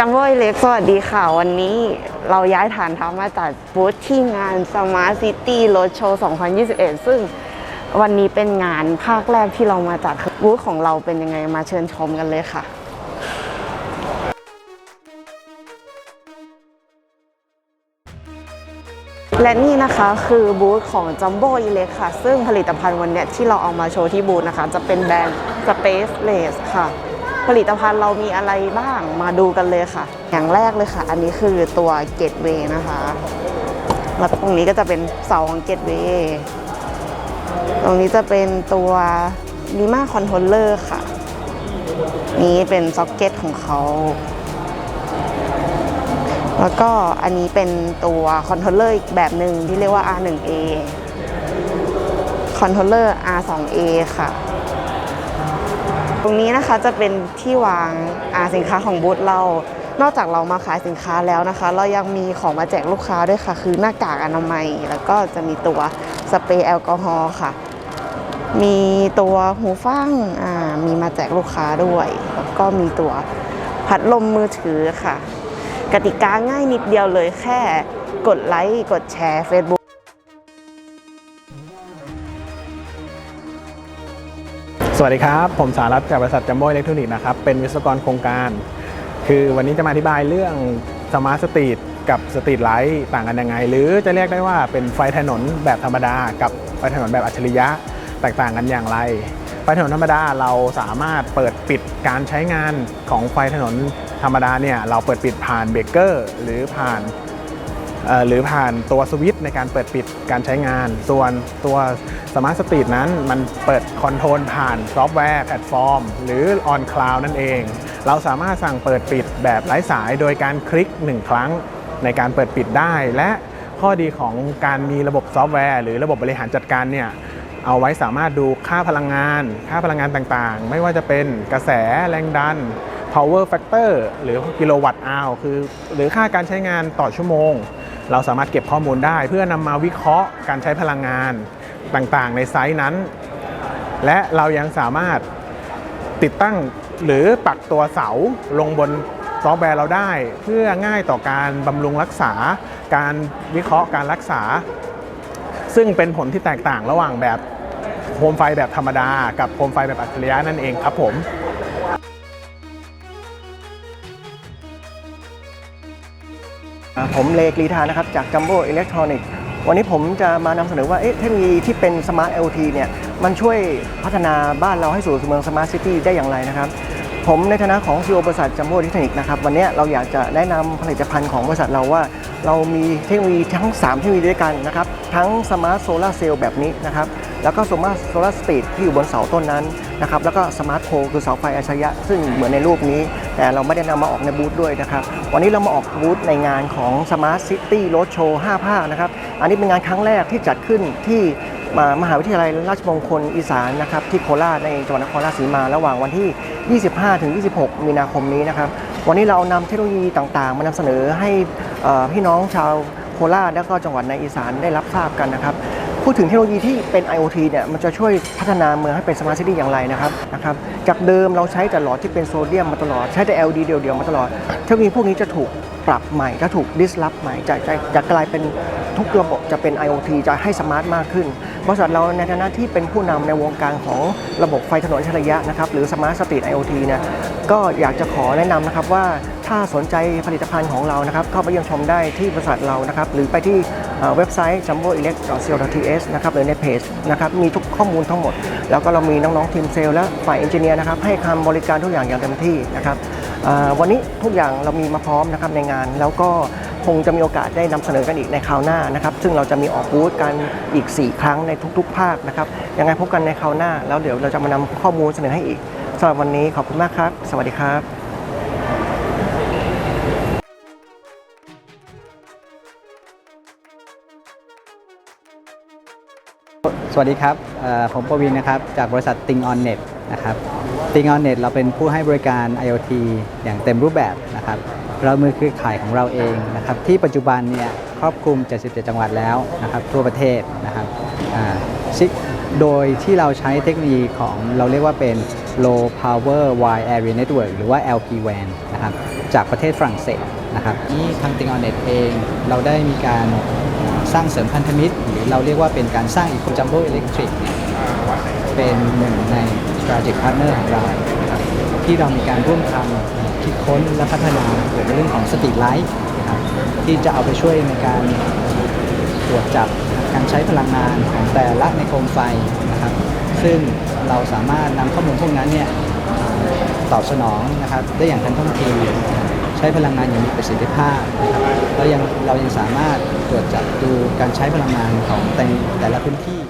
จัมโบ้เล็กสวัสดีค่ะ วันนี้เราย้ายฐานทัพมาจัดบูธที่งาน Smart City Road Show 2021 ซึ่งวันนี้เป็นงานภาคแรกที่เรามาจัดบูธของเราเป็นยังไงมาเชิญชมกันเลยค่ะและนี่นะคะคือบูธของ Jumbo e l e c ค่ะ ซึ่งผลิตภัณฑ์วันนี้ที่เราเอามาโชว์ที่บูธนะคะ จะเป็นแบรนด์ Space Lace ค่ะ ผลิตภัณฑ์เรามีอะไรบ้างมาดูกันเลยค่ะ อย่างแรกเลยค่ะ อันนี้คือตัว Gateway นะคะ แล้วตรงนี้ก็จะเป็นเสาของ Gateway ตรงนี้จะเป็นตัว Lima Controller ค่ะ นี้เป็นซ็อกเก็ตของเขา แล้วก็อันนี้เป็นตัวคอนโทรลเลอร์อีกแบบหนึ่งที่เรียกว่า R1A คอนโทรลเลอร์ R2A ค่ะ ตรงนี้นะคะจะเป็นที่วางอาสินค้าของบูธเรา นอกจากเรามาขายสินค้าแล้วนะคะ เรายังมีของมาแจกลูกค้าด้วยค่ะ คือหน้ากากอนามัย แล้วก็จะมีตัวสเปรย์แอลกอฮอล์ค่ะ มีตัวหูฟังอ่ามีมาแจกลูกค้าด้วย แล้วก็มีตัวพัดลมมือถือค่ะ กติกาง่ายนิดเดียวเลยแค่กดไลค์กดแชร์ Facebook สวัสดีครับ ผมสารัตจากบริษัทจัมโบ้อิเล็กทรอนิกส์นะครับ เป็นวิศวกรโครงการ คือวันนี้จะมาอธิบายเรื่องสมาร์ทสตรีทกับสตรีทไลท์ต่างกันยังไง หรือจะเรียกได้ว่าเป็นไฟถนนแบบธรรมดา กับไฟถนนแบบอัจฉริยะ แตกต่างกันอย่างไร ไฟถนนธรรมดาเราสามารถเปิดปิดการใช้งานของไฟถนนธรรมดาเนี่ยเราเปิดปิดผ่านเบรกเกอร์หรือผ่าน หรือผ่านตัวสวิตช์ในการเปิดปิดการใช้งาน ส่วนตัวสมาร์ทสตรีทนั้น มันเปิดคอนโทรลผ่านซอฟต์แวร์แพลตฟอร์ม หรือ on cloud นั่นเอง เราสามารถสั่งเปิดปิดแบบไร้สายโดยการคลิก 1 ครั้งในการเปิดปิดได้ และข้อดีของการมีระบบซอฟต์แวร์ หรือระบบบริหารจัดการเนี่ยเอาไว้สามารถดูค่าพลังงาน ค่าพลังงานต่างๆ ไม่ว่าจะเป็นกระแสแรงดัน power factor หรือกิโลวัตต์อาวคือ หรือค่าการใช้งานต่อชั่วโมง เราสามารถเก็บข้อมูลได้ เพื่อนำมาวิเคราะห์การใช้พลังงานต่างๆ ในไซต์นั้น และเรายังสามารถติดตั้งหรือปักตัวเสาลงบนซอฟต์แวร์เราได้ เพื่อง่ายต่อการบำรุงรักษา การวิเคราะห์การรักษา ซึ่งเป็นผลที่แตกต่างระหว่างแบบโคมไฟแบบธรรมดา กับโคมไฟแบบอัจฉริยะนั่นเองครับผม ผมเลกรีธานะครับจากกัมโบอิเล็กทรอนิกส์วันนี้ผมจะมานำเสนอว่าเทคโนโลยีที่เป็น Smart IoT เนี่ยมันช่วยพัฒนาบ้านเราให้สู่เมืองสมาร์ทซิตี้ได้อย่างไรนะครับ ผมในฐานะของ CEO บริษัท Jumbo Electronic นะครับวันนี้เราอยากจะแนะนำผลิตภัณฑ์ของบริษัทเราว่า เรามีเทคโนโลยีทั้ง 3 เทคโนโลยีด้วยกันนะครับทั้ง Smart Solar Cell แบบนี้นะครับแล้วก็ Smart Solar Street ที่อยู่บนเสาต้นนั้นนะครับแล้วก็ Smart Pole คือเสาไฟอัจฉริยะ ซึ่งเหมือนในรูปนี้ แต่เราไม่ได้นำมาออกในบูธด้วยนะครับวันนี้เรามาออกบูธในงานของ Smart City Road Show 5ภาคนะครับอันนี้เป็นงานครั้งแรกที่จัดขึ้นที่ มามหาวิทยาลัยราชมงคลอีสานนะครับที่โคราชในจังหวัดนครราชสีมาระหว่างวันที่ 25 ถึง 26 มีนาคมนี้นะครับ วันนี้เรานำเทคโนโลยีต่างๆ มานำเสนอให้พี่น้องชาวโคราชและก็จังหวัดในอีสานได้รับทราบกันนะครับ พูดถึงเทคโนโลยีที่เป็น IoT เนี่ยมันจะช่วยพัฒนาเมืองให้เป็น Smart City อย่างไรนะครับนะครับจากเดิมเราใช้แต่หลอดที่เป็นโซเดียมมาตลอด ใช้แต่ LED เดียวๆมาตลอด เทคโนโลยีพวกนี้จะถูกปรับใหม่จะถูก disrupt ใหม่จะจะจะกลายเป็นทุกระบบจะเป็น IoT จะให้สมาร์ทมากขึ้นบริษัทเราในฐานะที่เป็นผู้นำในวงการของระบบไฟถนนอัจฉริยะนะครับหรือ Smart Street IoT เนี่ยก็อยากจะขอแนะนำนะครับว่าถ้าสนใจผลิตภัณฑ์ของเรานะครับเข้าไปเยี่ยมชมได้ที่บริษัทเรานะครับหรือไปที่ เว็บไซต์ jumboelect.co.th นะครับหรือในเพจนะครับมีทุกข้อมูลทั้งหมด แล้วก็เรามีน้องๆทีมเซลและฝ่ายเอนจิเนียร์นะครับให้คำบริการทุกอย่างอย่างเต็มที่นะครับวันนี้ทุกอย่างเรามีมาพร้อมนะครับในงาน แล้วก็คงจะมีโอกาสได้นำเสนอกันอีกในคราวหน้านะครับ ซึ่งเราจะมีออกบูธกันอีก 4 ครั้งในทุก ๆ ภาคนะครับยังไงพบกันในคราวหน้า แล้วเดี๋ยวเราจะมานำข้อมูลเสนอให้อีกสำหรับวันนี้ขอบคุณมากครับ สวัสดีครับ วัสดีครับ ผมประวินนะครับ จากบริษัท Ting on Net นะครับ Ting on Net เราเป็นผู้ให้บริการ IoT อย่างเต็มรูปแบบนะครับ เรามือคือขายของเราเองนะครับ ที่ปัจจุบันเนี่ยครอบคลุม 77 จังหวัดแล้วนะครับ ทั่วประเทศนะครับโดยที่เราใช้เทคโนโลยีของเราเรียกว่าเป็น low power wide area network หรือว่า LPWAN นะครับ จากประเทศฝรั่งเศสนะครับนี่ทาง t i n g o n n e t เองเราได้มีการ สร้างเสริมพันธมิตร หรือเราเรียกว่าเป็นการสร้าง Eco Jumbo Electric เนี่ยเป็นหนึ่งใน strategic partner ของเรา ที่เรามีการร่วมทำคิดค้นและพัฒนาเกี่ยวกับเรื่องของสตรีทไลท์นะครับที่จะเอาไปช่วยในการตรวจจับการใช้พลังงานของแต่ละในโคมไฟนะครับ ซึ่งเราสามารถนำข้อมูลพวกนั้นเนี่ยตอบสนองนะครับได้อย่างทันท่วงที ใช้พลังงานอย่างมีประสิทธิภาพนะครับแล้วยังเรายังสามารถตรวจจับดูการใช้พลังงานของแต่แต่ละพื้นที่